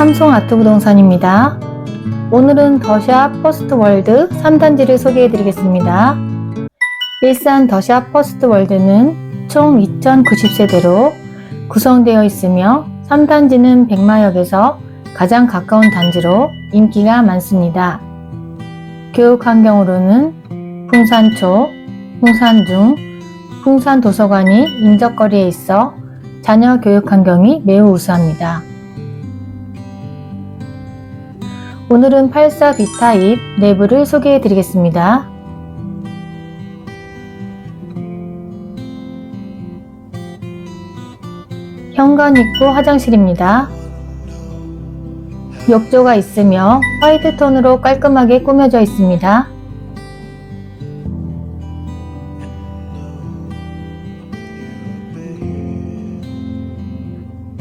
삼성 아트 부동산입니다. 오늘은 더샵 퍼스트 월드 3단지를 소개해 드리겠습니다. 일산 더샵 퍼스트 월드는 총 2090세대로 구성되어 있으며 3단지는 백마역에서 가장 가까운 단지로 인기가 많습니다. 교육 환경으로는 풍산초, 풍산중, 풍산도서관이 인접거리에 있어 자녀 교육 환경이 매우 우수합니다. 오늘은 84 B타입 내부를 소개해 드리겠습니다. 현관 입구 화장실입니다. 욕조가 있으며 화이트 톤으로 깔끔하게 꾸며져 있습니다.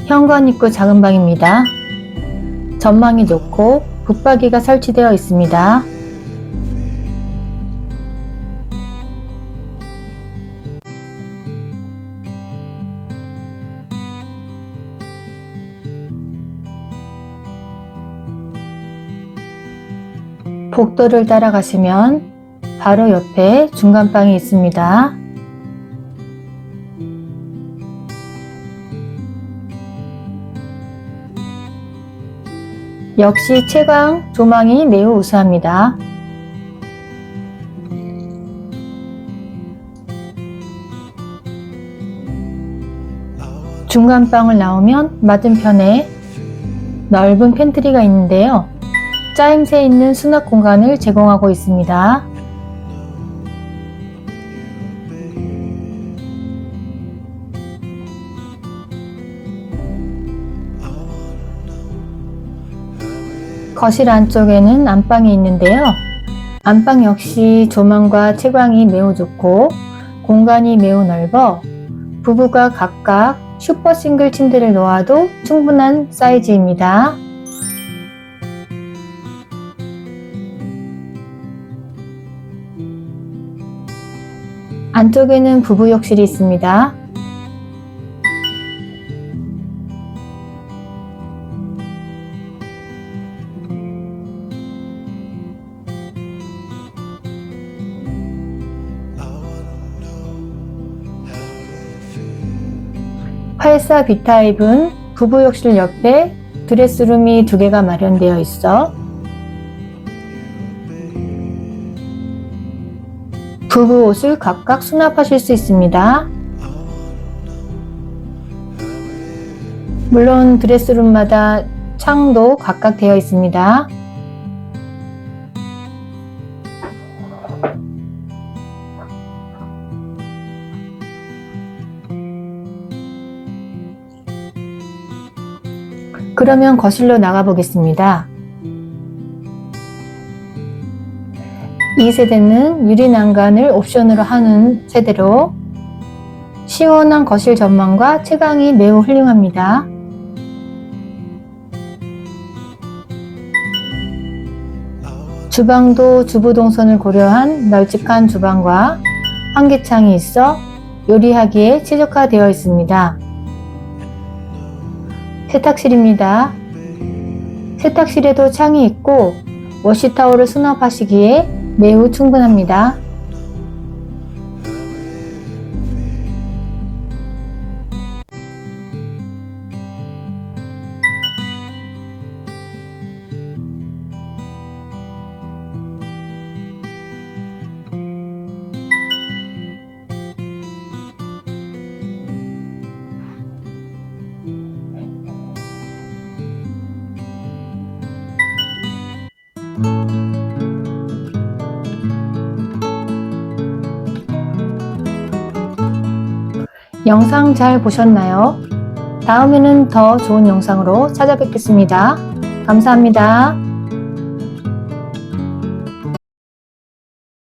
현관 입구 작은 방입니다. 전망이 좋고 붙박이가 설치되어 있습니다. 복도를 따라가시면 바로 옆에 중간방이 있습니다. 역시 채광 조망이 매우 우수합니다. 중간방을 나오면 맞은편에 넓은 팬트리가 있는데요. 짜임새 있는 수납 공간을 제공하고 있습니다. 거실 안쪽에는 안방이 있는데요. 안방 역시 조망과 채광이 매우 좋고 공간이 매우 넓어 부부가 각각 슈퍼 싱글 침대를 놓아도 충분한 사이즈입니다. 안쪽에는 부부 욕실이 있습니다. 팔사 B타입은 부부 욕실 옆에 드레스룸이 두 개가 마련되어 있어 부부 옷을 각각 수납하실 수 있습니다. 물론 드레스룸마다 창도 각각 되어 있습니다. 그러면 거실로 나가 보겠습니다. 이 세대는 유리 난간을 옵션으로 하는 세대로 시원한 거실 전망과 채광이 매우 훌륭합니다. 주방도 주부 동선을 고려한 널찍한 주방과 환기창이 있어 요리하기에 최적화되어 있습니다. 세탁실입니다. 세탁실에도 창이 있고 워시타올을 수납하시기에 매우 충분합니다. 영상 잘 보셨나요? 다음에는 더 좋은 영상으로 찾아뵙겠습니다. 감사합니다.